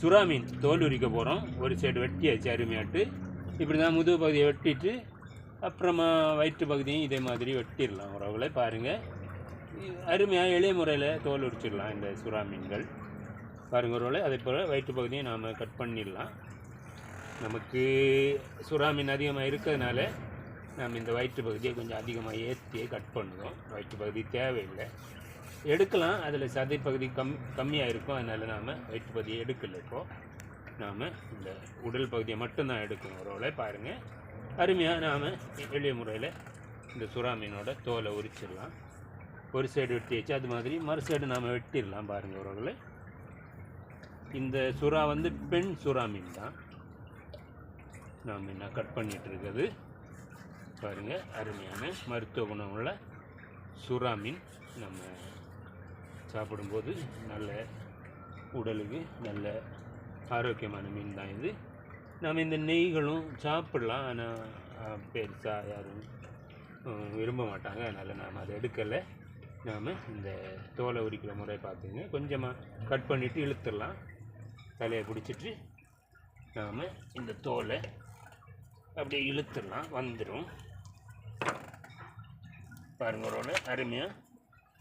சுறா மீன் தோல் உரிக்க போகிறோம் ஒரு சைடு வெட்டியாச்சு அருமையாட்டு இப்படி தான் முதுகு பகுதியை வெட்டிட்டு அப்புறமா வயிற்று பகுதியும் இதே மாதிரி வெட்டிடலாம். உறவுகளை பாருங்கள் அருமையாக எளிய முறையில் தோல் உரிச்சிடலாம் இந்த சுறா மீன்கள் பாருங்க உறவுகளை அதே போல் வயிற்று பகுதியை நாம் கட் பண்ணிடலாம். நமக்கு சுறா மீன் அதிகமாக இருக்கிறதுனால நாம் இந்த வயிற்று பகுதியை கொஞ்சம் அதிகமாக ஏற்றியே கட் பண்ணுவோம். வயிற்று பகுதி தேவையில்லை. எடுக்கலாம். அதில் சதை பகுதி கம் கம்மியாக இருக்கும். அதனால் நாம் வயிற்று பகுதியை எடுக்கல இப்போது நாம் இந்த உடல் பகுதியை மட்டும்தான் எடுக்கணும் ஒரு பாருங்கள் அருமையாக நாம் எளிய முறையில் இந்த சுறா மீனோட தோலை உரிச்சிடலாம். ஒரு சைடு வெட்டி வச்சு அது மாதிரி மறு சைடு நாம் வெட்டிடலாம் பாருங்கள் உறவுகளை இந்த சுறா வந்து பெண் சுறா மீன் தான். நாம் என்ன கட் பண்ணிகிட்டு இருக்குது? பாருங்கள் அருமையான மருத்துவ குணமுள்ள சுறா மீன் நம்ம சாப்பிடும்போது நல்ல உடலுக்கு நல்ல ஆரோக்கியமான மீன் தான் இது. நம்ம இந்த நெய்களும் சாப்பிடலாம். ஆனால் பெருசாக யாரும் விரும்ப மாட்டாங்க. அதனால் நாம் அதை எடுக்கலை. நாம் இந்த தோலை உரிக்கிற முறை பார்த்துங்க. கொஞ்சமாக கட் பண்ணிவிட்டு இழுத்துடலாம். தலையை பிடிச்சிட்டு நாம் இந்த தோலை அப்படியே இழுத்துடலாம். வந்துடும். பாருங்க ஒரு அருமையாக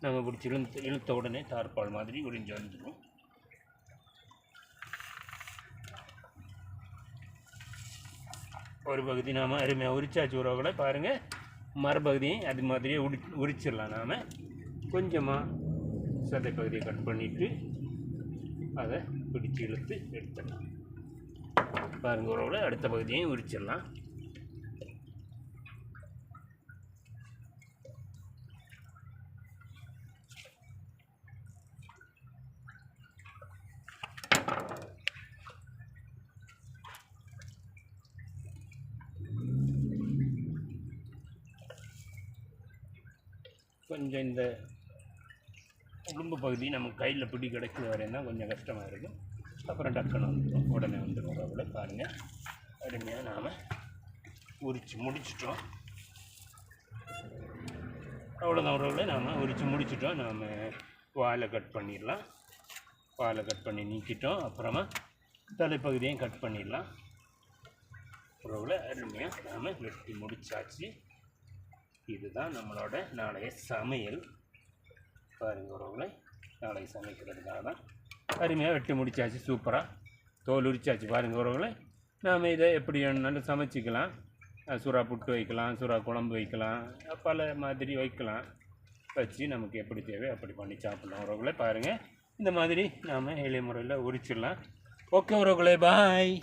நம்ம பிடிச்சி இழுத்து இழுத்த உடனே தார்பால் மாதிரி உறிஞ்சி வந்துடும் ஒரு பகுதி நாம் அருமையாக உரிச்சாச்சு உறவுகளை பாருங்கள் மறுபகுதியும் அது மாதிரியே உரி உரிச்சிடலாம் நாம். கொஞ்சமாக சதை பகுதியை கட் பண்ணிவிட்டு அதை பிடிச்சி இழுத்து எடுத்துடலாம். பாருங்கள் உறவுகளை அடுத்த பகுதியையும் உரிச்சிடலாம். கொஞ்சம் இந்த உடம்பு பகுதி நம்ம கையில் பிடி கிடைக்கிற வரையும் தான் கொஞ்சம் கஷ்டமாக இருக்கும். அப்புறம் டக்குன்னு வந்துடும் உடனே வந்துடும் உறவுகளை பாருங்கள் அருமையாக நாம் உரித்து முடிச்சிட்டோம். அவ்வளோதான் உறவுகளை நாம் உரித்து முடிச்சிட்டோம். நாம் வாழை கட் பண்ணிடலாம். வாழை கட் பண்ணி நீக்கிட்டோம். அப்புறமா தலைப்பகுதியும் கட் பண்ணிடலாம். உறவுகளை அருமையாக நாம் வெட்டி முடிச்சாச்சு. இதுதான் நம்மளோட நாளைய சமையல். பாருங்க உறவுகளை நாளை சமைக்கிறதுக்காக தான் அருமையாக வெட்டி முடிச்சாச்சு சூப்பராக தோல் உரிச்சாச்சு பாருங்க உறவுகளை. நாம் இதை எப்படி வேணுனாலும் சமைச்சிக்கலாம். சுறா புட்டு வைக்கலாம் சுறா குழம்பு வைக்கலாம் பல மாதிரி வைக்கலாம். வச்சு நமக்கு எப்படி தேவை அப்படி பண்ணி சாப்பிட்லாம் உறவுகளை. பாருங்கள் இந்த மாதிரி நாம் எளிய முறையில் உரிச்சிடலாம். ஓகே உறவுகளே பாய்